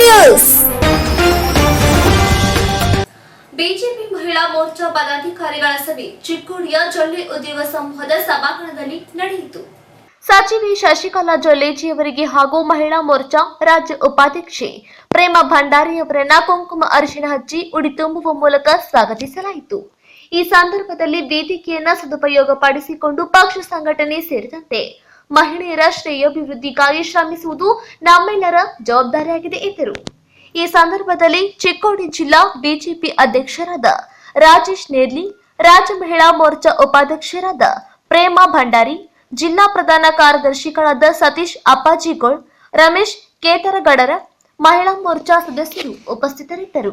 News BJP ಮಹಿಳಾ ಮೋರ್ಚಾ ಪದಾಧಿಕಾರಿಗಳ ಸಭೆ ಚಿಕ್ಕೋಡಿಯ ಜೊಳ್ಳಿ ಉದ್ಯೋಗ ಸಮೂಹದ ಸಭಾಂಗಣದಲ್ಲಿ ನಡೆಯಿತು. ಸಚಿವೆ ಶಶಿಕಲಾ ಜೊಲ್ಲೇಜಿಯವರಿಗೆ ಹಾಗೂ ಮಹಿಳಾ ಮೋರ್ಚಾ ರಾಜ್ಯ ಉಪಾಧ್ಯಕ್ಷೆ ಪ್ರೇಮ ಭಂಡಾರಿಯವರನ್ನ ಕುಂಕುಮ ಅರಿಶಿನ ಹಚ್ಚಿ ಉಡಿ ತುಂಬುವ ಮೂಲಕ ಸ್ವಾಗತಿಸಲಾಯಿತು. ಈ ಸಂದರ್ಭದಲ್ಲಿ ವೇದಿಕೆಯನ್ನ ಸದುಪಯೋಗ ಪಡಿಸಿಕೊಂಡು ಪಕ್ಷ ಸಂಘಟನೆ ಸೇರಿದಂತೆ ಮಹಿಳೆಯರ ಶ್ರೇಯೋಭಿವೃದ್ಧಿಗಾಗಿ ಶ್ರಮಿಸುವುದು ನಮ್ಮೆಲ್ಲರ ಜವಾಬ್ದಾರಿಯಾಗಿದೆ ಎಂದರು. ಈ ಸಂದರ್ಭದಲ್ಲಿ ಚಿಕ್ಕೋಡಿ ಜಿಲ್ಲಾ ಬಿಜೆಪಿ ಅಧ್ಯಕ್ಷರಾದ ರಾಜೇಶ್ ನೇರ್ಲಿ, ರಾಜ್ಯ ಮಹಿಳಾ ಮೋರ್ಚಾ ಉಪಾಧ್ಯಕ್ಷರಾದ ಪ್ರೇಮಾ ಭಂಡಾರಿ, ಜಿಲ್ಲಾ ಪ್ರಧಾನ ಕಾರ್ಯದರ್ಶಿಗಳಾದ ಸತೀಶ್ ಅಪ್ಪಾಜಿಗೋಳ್, ರಮೇಶ್ ಕೇತರಗಡರ ಮಹಿಳಾ ಮೋರ್ಚಾ ಸದಸ್ಯರು ಉಪಸ್ಥಿತರಿದ್ದರು.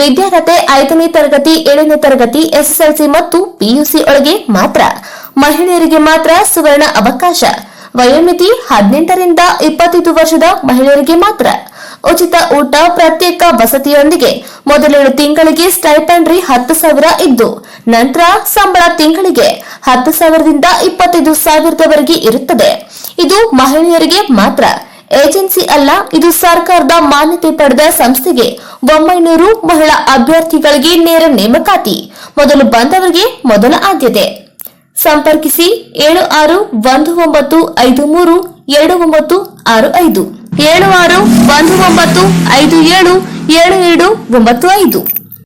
ವಿದ್ಯಾರ್ಹತೆ ಐದನೇ ತರಗತಿ, ಏಳನೇ ತರಗತಿ, ಎಸ್ಎಸ್ಎಲ್ಸಿ ಮತ್ತು ಪಿಯುಸಿ ಒಳಗೆ ಮಾತ್ರ. ಮಹಿಳೆಯರಿಗೆ ಮಾತ್ರ ಸುವರ್ಣ ಅವಕಾಶ. ವಯೋಮಿತಿ ಹದಿನೆಂಟರಿಂದ ಇಪ್ಪತ್ತೈದು ವರ್ಷದ ಮಹಿಳೆಯರಿಗೆ ಮಾತ್ರ. ಉಚಿತ ಊಟ, ಪ್ರತ್ಯೇಕ ವಸತಿಯೊಂದಿಗೆ ಮೊದಲೇಳು ತಿಂಗಳಿಗೆ ಸ್ಟೈಪಂಡ್ರಿ ಹತ್ತು ಸಾವಿರ ಇದ್ದು, ನಂತರ ಸಂಬಳ ತಿಂಗಳಿಗೆ ಹತ್ತು ಸಾವಿರದಿಂದ ಇಪ್ಪತ್ತೈದು ಸಾವಿರದವರೆಗೆ ಇರುತ್ತದೆ. ಇದು ಮಹಿಳೆಯರಿಗೆ ಮಾತ್ರ. ಏಜೆನ್ಸಿ ಅಲ್ಲ, ಇದು ಸರ್ಕಾರದ ಮಾನ್ಯತೆ ಪಡೆದ ಸಂಸ್ಥೆಗೆ ಒಂಬೈನೂರು ಮಹಿಳಾ ಅಭ್ಯರ್ಥಿಗಳಿಗೆ ನೇರ ನೇಮಕಾತಿ. ಮೊದಲು ಬಂದವರಿಗೆ ಮೊದಲ ಆದ್ಯತೆ. ಸಂಪರ್ಕಿಸಿ ಏಳು ಆರು ಒಂದು ಒಂಬತ್ತು ಐದು ಮೂರು ಎರಡು ಒಂಬತ್ತು ಆರು ಐದು. ಏಳು ಆರು ಒಂದು ಒಂಬತ್ತು ಐದು, ಏಳು ಏಳು ಏಳು ಒಂಬತ್ತು ಐದು.